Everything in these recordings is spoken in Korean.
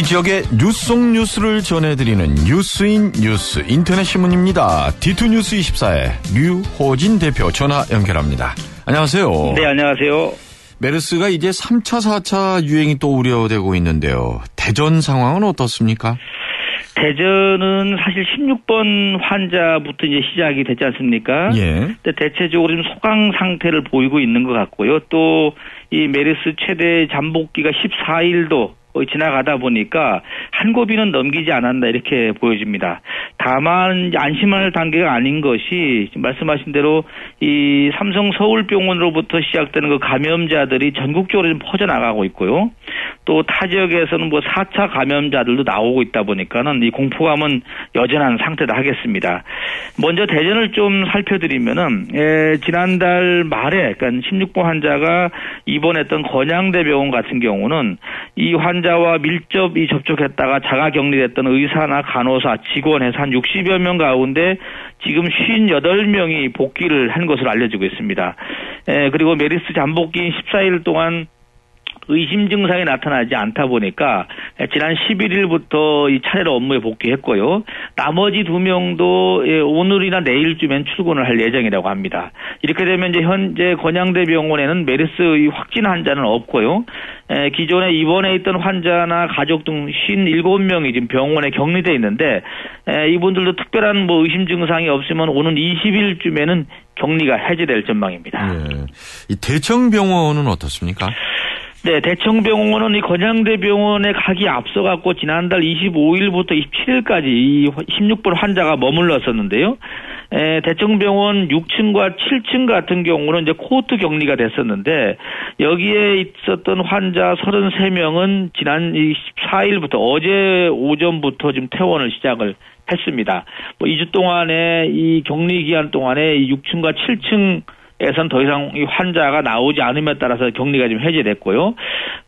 우리 지역의 뉴스 속 뉴스를 전해드리는 뉴스인 뉴스 인터넷 신문입니다. 디투 뉴스 24의 류호진 대표 전화 연결합니다. 안녕하세요. 네, 안녕하세요. 메르스가 이제 3차, 4차 유행이 또 우려되고 있는데요. 대전 상황은 어떻습니까? 대전은 사실 16번 환자부터 이제 시작이 됐지 않습니까? 예. 근데 대체적으로 좀 소강 상태를 보이고 있는 것 같고요. 또 이 메르스 최대 잠복기가 14일도 지나가다 보니까 한 고비는 넘기지 않았나 이렇게 보여집니다. 다만 안심할 단계가 아닌 것이 말씀하신 대로 이 삼성 서울병원으로부터 시작되는 그 감염자들이 전국적으로 좀 퍼져 나가고 있고요. 또 타 지역에서는 뭐 4차 감염자들도 나오고 있다 보니까는 이 공포감은 여전한 상태다 하겠습니다. 먼저 대전을 좀 살펴드리면은 예, 지난달 말에 그러니까 16번 환자가 입원했던 건양대병원 같은 경우는 이 환 자와 밀접이 접촉했다가 자가 격리됐던 의사나 간호사, 직원 해서 한 60여 명 가운데 지금 58명이 복귀를 한 것으로 알려지고 있습니다. 에, 그리고 메리스 잠복기 14일 동안 의심 증상이 나타나지 않다 보니까 지난 11일부터 이 차례로 업무에 복귀했고요. 나머지 두 명도 예, 오늘이나 내일쯤엔 출근을 할 예정이라고 합니다. 이렇게 되면 이제 현재 건양대 병원에는 메르스 확진 환자는 없고요. 기존에 입원해 있던 환자나 가족 등 57명이 지금 병원에 격리돼 있는데 이분들도 특별한 뭐 의심 증상이 없으면 오는 20일쯤에는 격리가 해제될 전망입니다. 예. 이 대청병원은 어떻습니까? 네, 대청병원은 이 건양대병원에 가기 앞서 갖고 지난달 25일부터 27일까지 이 16번 환자가 머물렀었는데요. 에, 대청병원 6층과 7층 같은 경우는 이제 코트 격리가 됐었는데 여기에 있었던 환자 33명은 지난 14일부터 어제 오전부터 지금 퇴원을 시작을 했습니다. 뭐 2주 동안에 이 격리 기간 동안에 6층과 7층 에선 더 이상 이 환자가 나오지 않음에 따라서 격리가 좀 해제됐고요.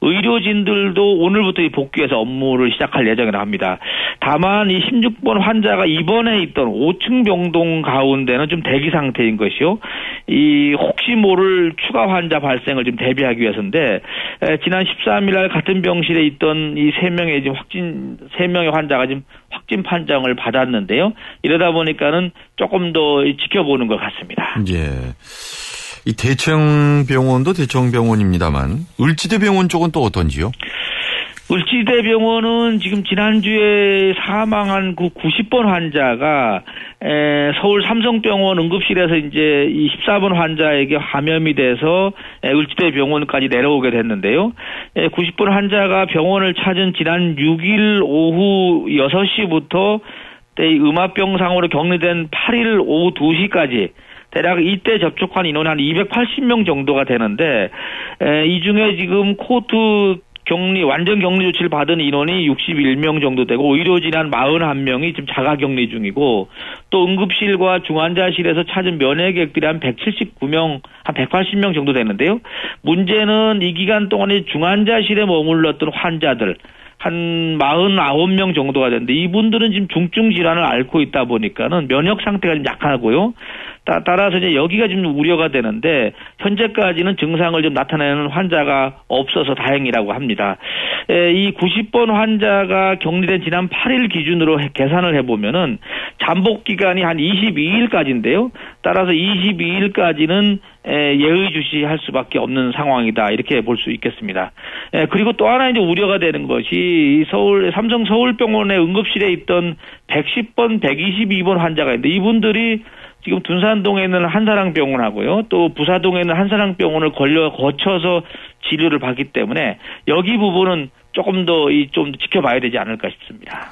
의료진들도 오늘부터 복귀해서 업무를 시작할 예정이라 합니다. 다만 이 16번 환자가 입원해 있던 5층 병동 가운데는 좀 대기 상태인 것이요. 이 혹시 모를 추가 환자 발생을 좀 대비하기 위해서인데 에, 지난 13일 날 같은 병실에 있던 이세 명의 지금 확진 세 명의 환자가 지금 확진 판정을 받았는데요. 이러다 보니까는 조금 더 지켜보는 것 같습니다. 예. 이 대청병원도 대청병원입니다만 을지대병원 쪽은 또 어떤지요? 을지대병원은 지금 지난주에 사망한 그 90번 환자가 에, 서울 삼성병원 응급실에서 이제 이 14번 환자에게 감염이 돼서 에, 을지대 병원까지 내려오게 됐는데요. 에, 90번 환자가 병원을 찾은 지난 6일 오후 6시부터 이 음압병상으로 격리된 8일 오후 2시까지 대략 이때 접촉한 인원이 한 280명 정도가 되는데 에, 이 중에 지금 코트 격리 완전 격리 조치를 받은 인원이 61명 정도 되고 의료 진 한 41명이 지금 자가 격리 중이고 또 응급실과 중환자실에서 찾은 면회객들이 한 179명, 한 180명 정도 되는데요. 문제는 이 기간 동안에 중환자실에 머물렀던 환자들 한 49명 정도가 되는데 이분들은 지금 중증 질환을 앓고 있다 보니까는 면역 상태가 좀 약하고요. 따, 라서 이제 여기가 좀 우려가 되는데 현재까지는 증상을 좀 나타내는 환자가 없어서 다행이라고 합니다. 에, 이 90번 환자가 격리된 지난 8일 기준으로 해, 계산을 해보면은 잠복 기간이 한 22일까지인데요. 따라서 22일까지는 에, 예의주시할 수밖에 없는 상황이다 이렇게 볼 수 있겠습니다. 에, 그리고 또 하나 이제 우려가 되는 것이 서울 삼성 서울병원의 응급실에 있던 110번, 122번 환자가 있는데 이분들이 지금 둔산동에 있는 한사랑병원하고요. 또 부사동에 있는 한사랑병원을 걸려 거쳐서 치료를 받기 때문에 여기 부분은 조금 더 이 좀 지켜봐야 되지 않을까 싶습니다.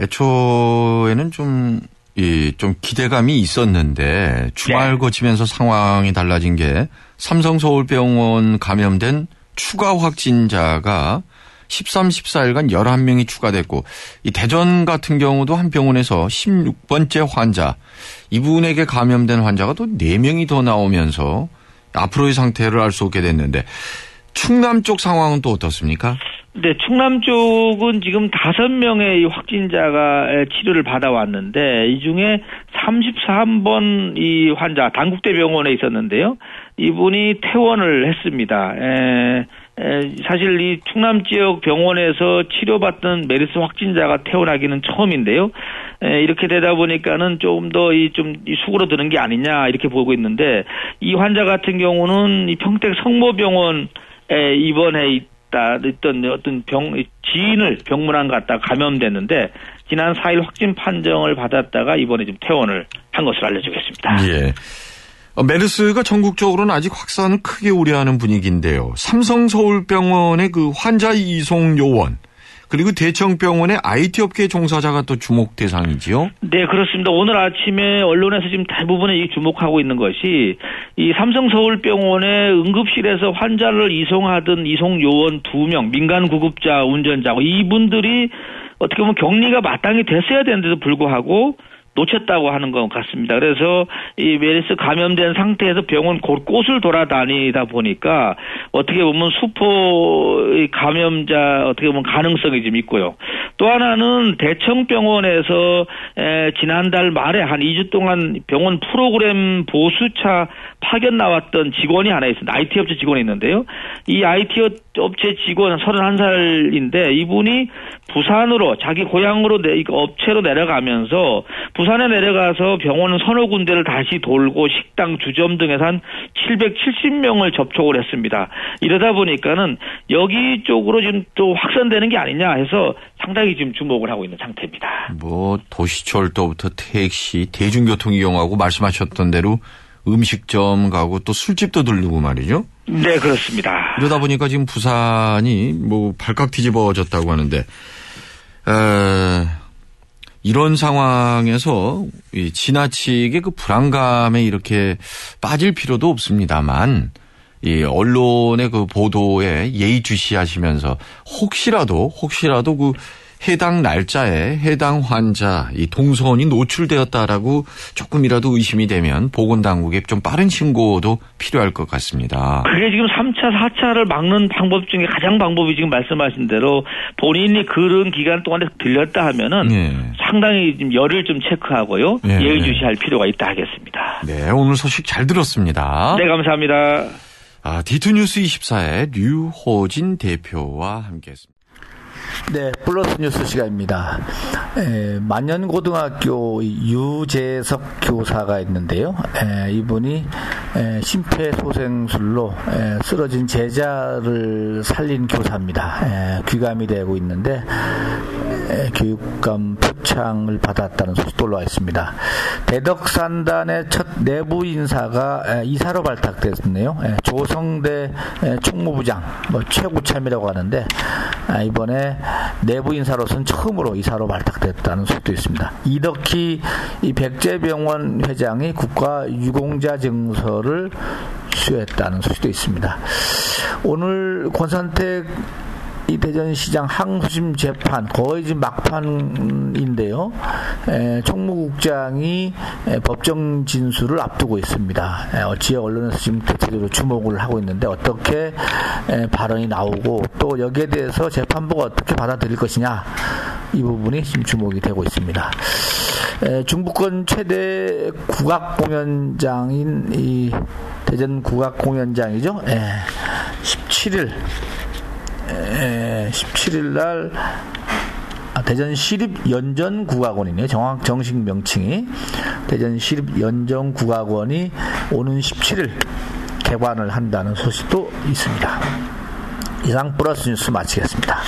애초에는 좀, 이, 좀 기대감이 있었는데 주말 네. 거치면서 상황이 달라진 게 삼성 서울병원 감염된 추가 확진자가 13, 14일간 11명이 추가됐고 이 대전 같은 경우도 한 병원에서 16번째 환자 이분에게 감염된 환자가 또 4명이 더 나오면서 앞으로의 상태를 알 수 없게 됐는데 충남 쪽 상황은 또 어떻습니까? 네, 충남 쪽은 지금 다섯 명의 확진자가 치료를 받아왔는데 이 중에 33번 이 환자 단국대병원에 있었는데요. 이분이 퇴원을 했습니다. 에, 사실 이 충남 지역 병원에서 치료받던 메르스 확진자가 태어나기는 처음인데요. 이렇게 되다 보니까는 조금 더 이좀 수그러드는 게 아니냐 이렇게 보고 있는데 이 환자 같은 경우는 이 평택 성모병원에 입원해 있다 있던 어떤 병 지인을 병문안 갔다 감염됐는데 지난 4일 확진 판정을 받았다가 이번에 좀 퇴원을 한 것으로 알려지겠습니다. 예. 어, 메르스가 전국적으로는 아직 확산을 크게 우려하는 분위기인데요. 삼성서울병원의 그 환자 이송 요원 그리고 대청병원의 IT 업계 종사자가 또 주목 대상이지요? 네, 그렇습니다. 오늘 아침에 언론에서 지금 대부분이 주목하고 있는 것이 이 삼성서울병원의 응급실에서 환자를 이송하던 이송 요원 두 명, 민간 구급자 운전자 이분들이 어떻게 보면 격리가 마땅히 됐어야 되는데도 불구하고 놓쳤다고 하는 것 같습니다. 그래서 이 메르스 감염된 상태에서 병원 곳곳을 돌아다니다 보니까 어떻게 보면 수포 감염자 어떻게 보면 가능성이 좀 있고요. 또 하나는 대청병원에서 에, 지난달 말에 한 2주 동안 병원 프로그램 보수차 파견 나왔던 직원이 하나 있습니다. IT 업체 직원이 있는데요. 이 IT 업체 직원 31살인데 이분이 부산으로 자기 고향으로 내, 업체로 내려가면서 부산 에 내려가서 병원 서너 군데를 다시 돌고 식당, 주점 등에서 한 770명을 접촉을 했습니다. 이러다 보니까는 여기 쪽으로 지금 또 확산되는 게 아니냐 해서 상당히 지금 주목을 하고 있는 상태입니다. 뭐 도시철도부터 택시, 대중교통 이용하고 말씀하셨던 대로 음식점 가고 또 술집도 들르고 말이죠. 네, 그렇습니다. 이러다 보니까 지금 부산이 뭐 발칵 뒤집어졌다고 하는데 에, 이런 상황에서 이 지나치게 그 불안감에 이렇게 빠질 필요도 없습니다만 이 언론의 그 보도에 예의주시하시면서 혹시라도 혹시라도 그 해당 날짜에 해당 환자 이 동선이 노출되었다라고 조금이라도 의심이 되면 보건당국에 좀 빠른 신고도 필요할 것 같습니다. 그게 지금 3차, 4차를 막는 방법 중에 가장 방법이 지금 말씀하신 대로 본인이 그런 기간 동안에 들렸다 하면은 네. 상당히 좀 열을 좀 체크하고요. 네. 예의주시할 필요가 있다 하겠습니다. 네, 오늘 소식 잘 들었습니다. 네, 감사합니다. 아, 디투뉴스 24의 류호진 대표와 함께했습니다. 네, 플러스 뉴스 시간입니다. 에, 만년고등학교 유재석 교사가 있는데요. 에, 이분이 에, 심폐소생술로 에, 쓰러진 제자를 살린 교사입니다. 에, 귀감이 되고 있는데 에, 교육감 표창을 받았다는 소식도 올라와 있습니다. 대덕산단의 첫 내부 인사가 에, 이사로 발탁됐네요. 에, 조성대 에, 총무부장, 뭐 최고참이라고 하는데 아, 이번에 내부 인사로서는 처음으로 이사로 발탁됐다는 소식도 있습니다. 이덕희 이 백제병원 회장이 국가 유공자 증서를 수여했다는 소식도 있습니다. 오늘 권선택 이 대전시장 항소심 재판 거의 지금 막판인데요. 에, 총무국장이 에, 법정 진술을 앞두고 있습니다. 에, 어, 지역 언론에서 지금 대체적으로 주목을 하고 있는데 어떻게 에, 발언이 나오고 또 여기에 대해서 재판부가 어떻게 받아들일 것이냐 이 부분이 지금 주목이 되고 있습니다. 에, 중부권 최대 국악 공연장인 이 대전 국악 공연장이죠. 에, 17일 17일 날 아, 대전 시립 연전 국악원이네요. 정확 정식 명칭이 대전 시립 연전 국악원이 오는 17일 개관을 한다는 소식도 있습니다. 이상 플러스 뉴스 마치겠습니다.